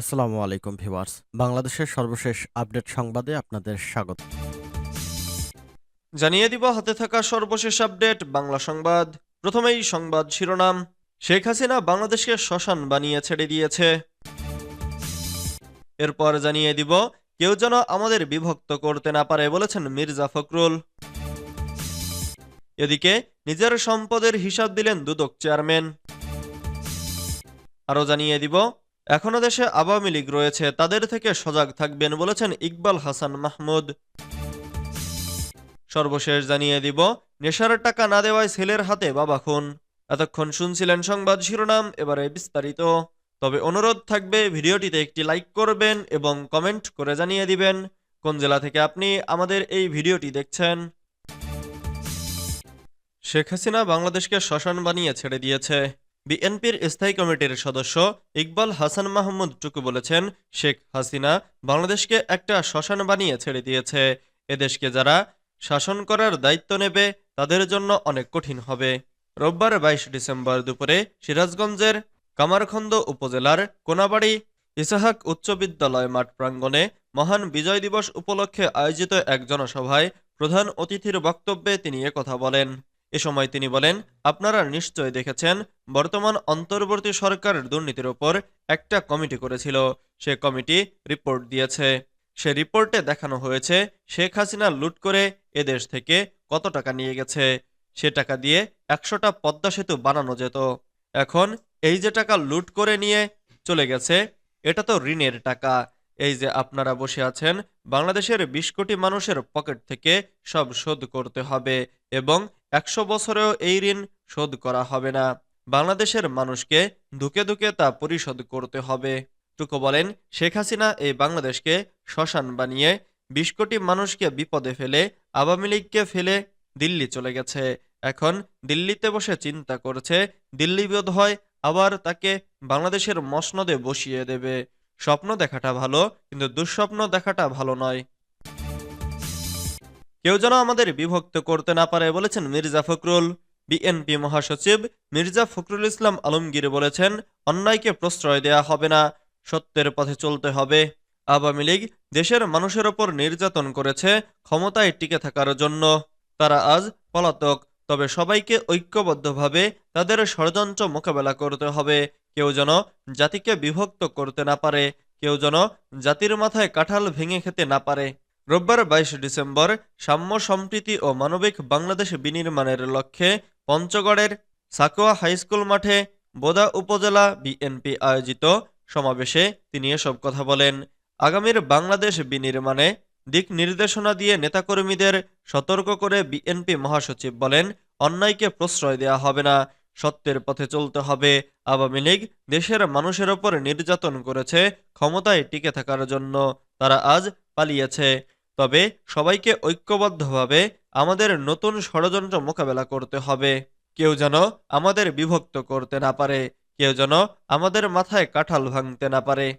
আসসালামু আলাইকুম ভিউয়ার্স। বাংলাদেশের সর্বশেষ আপডেট সংবাদে আপনাদের স্বাগত। জানিয়ে দিব, হাতে থাকা সর্বশেষ আপডেট, বাংলা সংবাদ। প্রথমেই সংবাদ শিরোনাম, শেখ হাসিনা বাংলাদেশকে শ্মশান বানিয়ে ছেড়ে দিয়েছে। এরপর জানিয়ে দিব, কেউ যেন আমাদের বিভক্ত করতে না পারে বলেছেন মির্জা ফখরুল। এদিকে, নিজের সম্পদের হিসাব দিলেন দুদক চেয়ারম্যান। আরও জানিয়ে দিব এখনও দেশে আওয়ামী লীগ রয়েছে, তাদের থেকে সজাগ থাকবেন বলেছেন ইকবাল হাসান মাহমুদ। সর্বশেষ জানিয়ে দিব, নেশার টাকা না দেওয়ায় ছেলের হাতে বাবা খুন। এতক্ষণ শুনছিলেন সংবাদ শিরোনাম, এবারে বিস্তারিত। তবে অনুরোধ থাকবে, ভিডিওটিতে একটি লাইক করবেন এবং কমেন্ট করে জানিয়ে দিবেন, কোন জেলা থেকে আপনি আমাদের এই ভিডিওটি দেখছেন। শেখ হাসিনা বাংলাদেশকে শ্মশান বানিয়ে ছেড়ে দিয়েছে। বিএনপির স্থায়ী কমিটির সদস্য ইকবাল হাসান মাহমুদ টুকু বলেছেন, শেখ হাসিনা বাংলাদেশকে একটা শ্মশান বানিয়ে ছেড়ে দিয়েছে। এদেশকে যারা শাসন করার দায়িত্ব নেবে, তাদের জন্য অনেক কঠিন হবে। রোববার বাইশ ডিসেম্বর দুপুরে সিরাজগঞ্জের কামারখন্দ উপজেলার কোনাবাড়ি ইসাহাক উচ্চ বিদ্যালয় মাঠ প্রাঙ্গণে মহান বিজয় দিবস উপলক্ষে আয়োজিত এক জনসভায় প্রধান অতিথির বক্তব্যে তিনি কথা বলেন। এ সময় তিনি বলেন, আপনারা নিশ্চয় দেখেছেন, বর্তমান অন্তর্বর্তী সরকারের দুর্নীতির ওপর একটা কমিটি করেছিল। সে কমিটি রিপোর্ট দিয়েছে। সে রিপোর্টে দেখানো হয়েছে, শেখ হাসিনা লুট করে এদেশ থেকে কত টাকা নিয়ে গেছে। সে টাকা দিয়ে একশোটা পদ্মা সেতু বানানো যেত। এখন এই যে টাকা লুট করে নিয়ে চলে গেছে, এটা তো ঋণের টাকা। এই যে আপনারা বসে আছেন, বাংলাদেশের বিশ কোটি মানুষের পকেট থেকে সব শোধ করতে হবে এবং একশো বছরেও এই ঋণ শোধ করা হবে না। বাংলাদেশের মানুষকে ধুকে ধুকে তা পরিশোধ করতে হবে। টুকু বলেন, শেখ হাসিনা এই বাংলাদেশকে শ্মশান বানিয়ে বিশ কোটি মানুষকে বিপদে ফেলে আওয়ামী লীগকে ফেলে দিল্লি চলে গেছে। এখন দিল্লিতে বসে চিন্তা করছে, দিল্লি বোধ হয় আবার তাকে বাংলাদেশের মসনদে বসিয়ে দেবে। স্বপ্ন দেখাটা ভালো, কিন্তু দুঃস্বপ্ন দেখাটা ভালো নয়। কেউ যেন আমাদের বিভক্ত করতে না পারে বলেছেন মির্জা ফখরুল। বিএনপি মহাসচিব মির্জা ফখরুল ইসলাম আলমগীর বলেছেন, অন্যায়কে প্রশ্রয় দেয়া হবে না, সত্যের পথে চলতে হবে। আওয়ামী লীগ দেশের মানুষের ওপর নির্যাতন করেছে, ক্ষমতায় টিকে থাকার জন্য। তারা আজ পলাতক, তবে সবাইকে ঐক্যবদ্ধভাবে তাদের ষড়যন্ত্র মোকাবেলা করতে হবে। কেউ যেন জাতিকে বিভক্ত করতে না পারে, কেউ যেন জাতির মাথায় কাঁঠাল ভেঙে খেতে না পারে। রোববার বাইশ ডিসেম্বর সাম্য সম্প্রীতি ও মানবিক বাংলাদেশ বিনির্মাণের লক্ষ্যে পঞ্চগড়ের সাকোয়া হাইস্কুল মাঠে বোদা উপজেলা বিএনপি আয়োজিত সমাবেশে তিনি এসব কথা বলেন। আগামীর বাংলাদেশ বিনির্মাণে দিক নির্দেশনা দিয়ে নেতাকর্মীদের সতর্ক করে বিএনপি মহাসচিব বলেন, অন্যায়কে প্রশ্রয় দেয়া হবে না। সত্যের পথে চলতে হবে। আওয়ামী লীগ দেশের মানুষের ওপর নির্যাতন করেছে ক্ষমতায় টিকে থাকার জন্য। তারা আজ পালিয়েছে। তবে সবাইকে ঐক্যবদ্ধভাবে আমাদের নতুন ষড়যন্ত্র মোকাবেলা করতে হবে। কেউ যেন আমাদের বিভক্ত করতে না পারে, কেউ যেন আমাদের মাথায় কাঁঠাল ভাঙতে না পারে।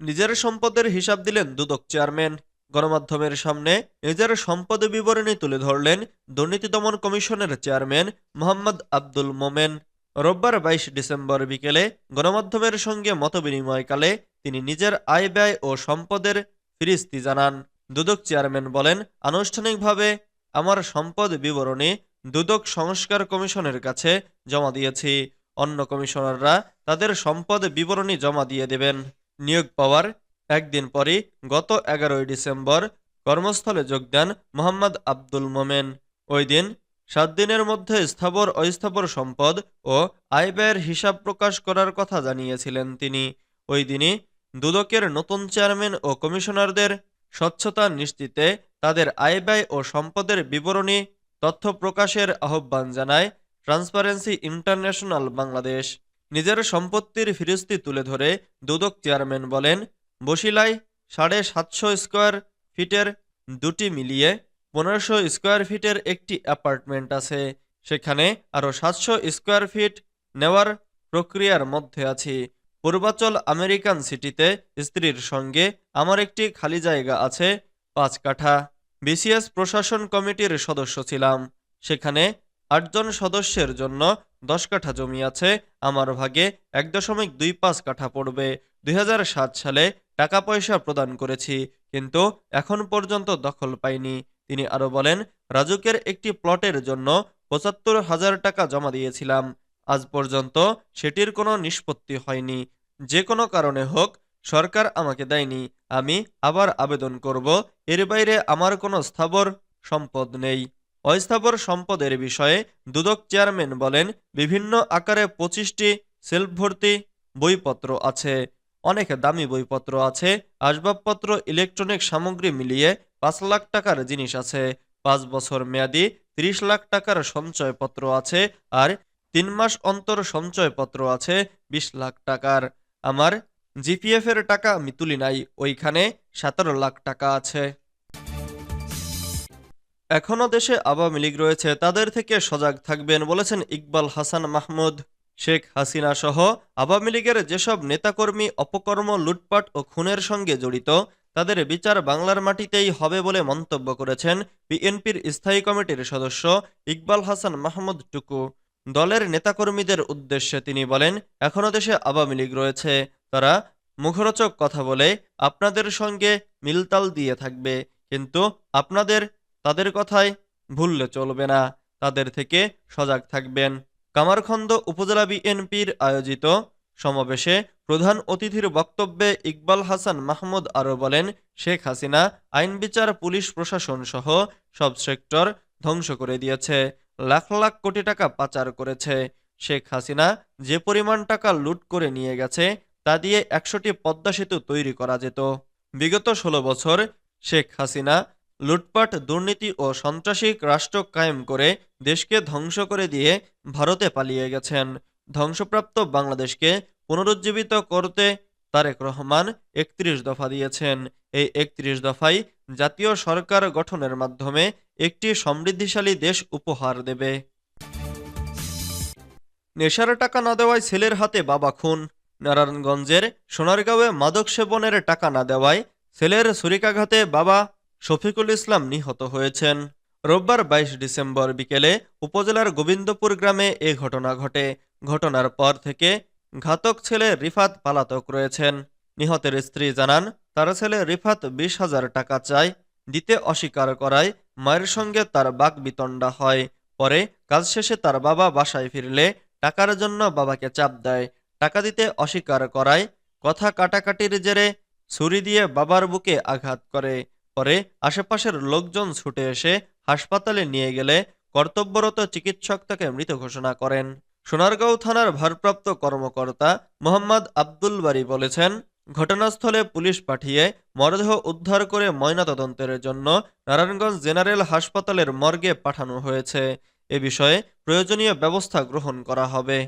নিজের সম্পদের হিসাব দিলেন দুদক চেয়ারম্যান। গণমাধ্যমের সামনে নিজের সম্পদ বিবরণী তুলে ধরলেন দুর্নীতি দমন কমিশনের চেয়ারম্যান মোহাম্মদ আব্দুল মোমেন। রোববার বাইশ ডিসেম্বর বিকেলে গণমাধ্যমের সঙ্গে মতবিনিময়কালে তিনি নিজের আয় ব্যয় ও সম্পদের ফিরিস্তি জানান। দুদক চেয়ারম্যান বলেন, আনুষ্ঠানিকভাবে আমার সম্পদ বিবরণী দুদক সংস্কার কমিশনের কাছে জমা দিয়েছি। অন্য কমিশনাররা তাদের সম্পদ বিবরণী জমা দিয়ে দেবেন। নিয়োগ পাওয়ার একদিন পরই গত এগারোই ডিসেম্বর কর্মস্থলে যোগ দেন মোহাম্মদ আব্দুল মোমেন। ওই দিন সাত দিনের মধ্যে স্থাবর অস্থাবর সম্পদ ও আয় ব্যয়ের হিসাব প্রকাশ করার কথা জানিয়েছিলেন তিনি। ওই দিনই দুদকের নতুন চেয়ারম্যান ও কমিশনারদের স্বচ্ছতা নিশ্চিতে তাদের আয় ব্যয় ও সম্পদের বিবরণী তথ্য প্রকাশের আহ্বান জানায় ট্রান্সপারেন্সি ইন্টারন্যাশনাল বাংলাদেশ। নিজের সম্পত্তির ফিরিস্তি তুলে ধরে দুদক চেয়ারম্যান বলেন বসিলায় সাড়ে সাতশো স্কোয়ার ফিটের দুটি মিলিয়ে পনেরোশো স্কোয়ার ফিটের একটি অ্যাপার্টমেন্ট আছে। সেখানে আরও সাতশো স্কোয়ার ফিট নেওয়ার প্রক্রিয়ার মধ্যে আছি। পূর্বাচল আমেরিকান সিটিতে স্ত্রীর সঙ্গে আমার একটি খালি জায়গা আছে, পাঁচ কাঠা। বিসিএস প্রশাসন কমিটির সদস্য ছিলাম। সেখানে আটজন সদস্যের জন্য দশ কাঠা জমি আছে। আমার ভাগে এক দশমিক দুই পাঁচ কাঠা পড়বে। দুই হাজার সাত সালে টাকা পয়সা প্রদান করেছি, কিন্তু এখন পর্যন্ত দখল পাইনি। তিনি আরও বলেন, রাজুকের একটি প্লটের জন্য পঁচাত্তর হাজার টাকা জমা দিয়েছিলাম। আজ পর্যন্ত সেটির কোনো নিষ্পত্তি হয়নি। যে কোনো কারণে হোক, সরকার আমাকে দেয়নি। আমি আবার আবেদন করব। এর বাইরে আমার কোনো স্থাবর সম্পদ নেই। অস্থাবর সম্পদের বিষয়ে দুদক চেয়ারম্যান বলেন, বিভিন্ন আকারে পঁচিশটি সেলফ ভর্তি বইপত্র আছে। অনেক দামি বইপত্র আছে, আসবাবপত্র ইলেকট্রনিক সামগ্রী মিলিয়ে পাঁচ লাখ টাকার জিনিস আছে। পাঁচ বছর মেয়াদি, ত্রিশ লাখ টাকার সঞ্চয়পত্র আছে আর তিন মাস অন্তর সঞ্চয়পত্র আছে বিশ লাখ টাকার। আমার জিপিএফ এর টাকা আমি তুলি নাই, ওইখানে সতেরো লাখ টাকা আছে। এখনও দেশে আওয়ামী লীগ রয়েছে, তাদের থেকে সজাগ থাকবেন বলেছেন ইকবাল হাসান মাহমুদ। শেখ হাসিনা সহ আওয়ামী লীগের যেসব নেতাকর্মী, অপকর্ম, লুটপাট ও খুনের সঙ্গে জড়িত, তাদের বিচার বাংলার মাটিতেই হবে বলে মন্তব্য করেছেন বিএনপির স্থায়ী কমিটির সদস্য ইকবাল হাসান মাহমুদ টুকু। দলের নেতাকর্মীদের উদ্দেশ্যে তিনি বলেন, এখনও দেশে আওয়ামী লীগ রয়েছে। তারা মুখরোচক কথা বলে আপনাদের সঙ্গে মিলতাল দিয়ে থাকবে, কিন্তু আপনাদের, তাদের কথায় ভুললে চলবে না। তাদের থেকে সজাগ থাকবেন। কামারখন্দ উপজেলা বিএনপির আয়োজিত সমাবেশে প্রধান অতিথির বক্তব্যে ইকবাল হাসান মাহমুদ আরও বলেন, শেখ হাসিনা আইন বিচার, পুলিশ, প্রশাসন সহ সব সেক্টর ধ্বংস করে দিয়েছে, লাখ লাখ কোটি টাকা পাচার করেছে। শেখ হাসিনা যে পরিমাণ টাকা লুট করে নিয়ে গেছে, তা দিয়ে একশোটি পদ্মা সেতু তৈরি করা যেত। বিগত ষোলো বছর শেখ হাসিনা লুটপাট, দুর্নীতি ও সন্ত্রাসী রাষ্ট্র কায়েম করে দেশকে ধ্বংস করে দিয়ে ভারতে পালিয়ে গেছেন। ধ্বংসপ্রাপ্ত বাংলাদেশকে পুনরুজ্জীবিত করতে তারেক রহমান একত্রিশ দফা দিয়েছেন। এই একত্রিশ দফায় জাতীয় সরকার গঠনের মাধ্যমে একটি সমৃদ্ধিশালী দেশ উপহার দেবে। নেশার টাকা না দেওয়ায় ছেলের হাতে বাবা খুন। নারায়ণগঞ্জের সোনারগাঁওয়ে মাদক সেবনের টাকা না দেওয়ায় ছেলের ছুরিকাঘাতে বাবা শফিকুল ইসলাম নিহত হয়েছেন। রোববার বাইশ ডিসেম্বর বিকেলে উপজেলার গোবিন্দপুর গ্রামে এ ঘটনা ঘটে। ঘটনার পর থেকে ঘাতক ছেলে রিফাত পালাতক রয়েছেন। নিহতের স্ত্রী জানান, তার ছেলে রিফাত বিশ হাজার টাকা চায়, দিতে অস্বীকার করায় মায়ের সঙ্গে তার বাক বিতণ্ডা হয়। পরে কাজ শেষে তার বাবা বাসায় ফিরলে টাকার জন্য বাবাকে চাপ দেয়। টাকা দিতে অস্বীকার করায়, কথা কাটাকাটির জেরে ছুরি দিয়ে বাবার বুকে আঘাত করে। পরে আশেপাশের লোকজন ছুটে এসে হাসপাতালে নিয়ে গেলে কর্তব্যরত চিকিৎসক তাকে মৃত ঘোষণা করেন। সোনারগাঁও থানার ভারপ্রাপ্ত কর্মকর্তা মোহাম্মদ আব্দুল বারি বলেছেন, ঘটনাস্থলে পুলিশ পাঠিয়ে মরদেহ উদ্ধার করে ময়নাতদন্তের জন্য নারায়ণগঞ্জ জেনারেল হাসপাতালের মর্গে পাঠানো হয়েছে। এ বিষয়ে প্রয়োজনীয় ব্যবস্থা গ্রহণ করা হবে।